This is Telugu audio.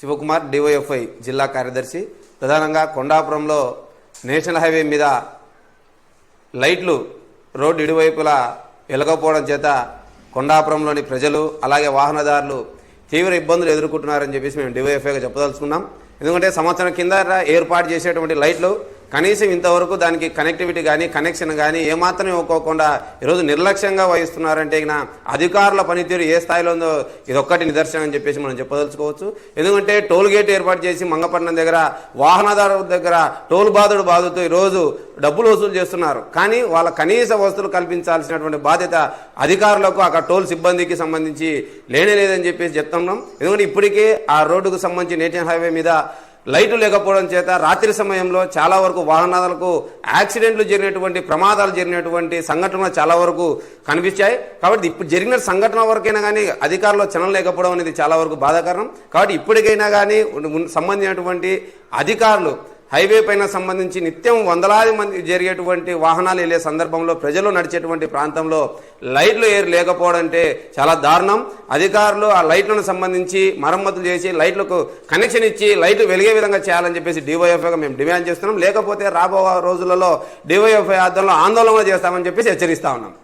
శివకుమార్ డివైఎఫ్ఐ జిల్లా కార్యదర్శి. ప్రధానంగా కొండాపురంలో నేషనల్ హైవే మీద లైట్లు రోడ్డు ఇరువైపులా వెలగకపోవడం చేత కొండాపురంలోని ప్రజలు అలాగే వాహనదారులు తీవ్ర ఇబ్బందులు ఎదుర్కొంటున్నారని చెప్పేసి మేము డివైఎఫ్ఐగా చెప్పదలుచుకున్నాం. ఎందుకంటే సంవత్సరం కింద ఏర్పాటు చేసేటువంటి లైట్లు కనీసం ఇంతవరకు దానికి కనెక్టివిటీ కానీ కనెక్షన్ కానీ ఏమాత్రం ఇవ్వకోకుండా ఈరోజు నిర్లక్ష్యంగా వహిస్తున్నారంటే ఇక అధికారుల పనితీరు ఏ స్థాయిలో ఉందో ఇది ఒక్కటి నిదర్శనం అని చెప్పేసి మనం చెప్పదలుచుకోవచ్చు. ఎందుకంటే టోల్ గేట్ ఏర్పాటు చేసి మంగపట్నం దగ్గర వాహనదారుల దగ్గర టోల్ బాధుడు బాధతో ఈరోజు డబ్బులు వసూలు చేస్తున్నారు. కానీ వాళ్ళ కనీస వస్తువులు కల్పించాల్సినటువంటి బాధ్యత అధికారులకు అక్కడ టోల్ సిబ్బందికి సంబంధించి లేనే లేదని చెప్పేసి చెప్తున్నాం. ఎందుకంటే ఇప్పటికే ఆ రోడ్డుకు సంబంధించి నేషనల్ హైవే మీద లైట్లు లేకపోవడం చేత రాత్రి సమయంలో చాలా వరకు వాహనాలకు యాక్సిడెంట్లు జరిగినటువంటి ప్రమాదాలు జరిగినటువంటి సంఘటనలు చాలా వరకు కనిపించాయి. కాబట్టి ఇప్పుడు జరిగిన సంఘటన వరకైనా కానీ అధికారులు చలనం లేకపోవడం అనేది చాలా వరకు బాధాకరం. కాబట్టి ఇప్పటికైనా కానీ సంబంధించినటువంటి అధికారులు హైవే పైన సంబంధించి నిత్యం వందలాది మంది జరిగేటువంటి వాహనాలు వెళ్ళే సందర్భంలో ప్రజలు నడిచేటువంటి ప్రాంతంలో లైట్లు ఏరు లేకపోవడం అంటే చాలా దారుణం. అధికారులు ఆ లైట్లను సంబంధించి మరమ్మతులు చేసి లైట్లకు కనెక్షన్ ఇచ్చి లైట్లు వెలిగే విధంగా చేయాలని చెప్పేసి డివైఎఫ్ఐగా మేము డిమాండ్ చేస్తున్నాం. లేకపోతే రాబో రోజులలో డివైఎఫ్ఐ ఆధ్వర్యంలో ఆందోళన చేస్తామని చెప్పేసి హెచ్చరిస్తా ఉన్నాం.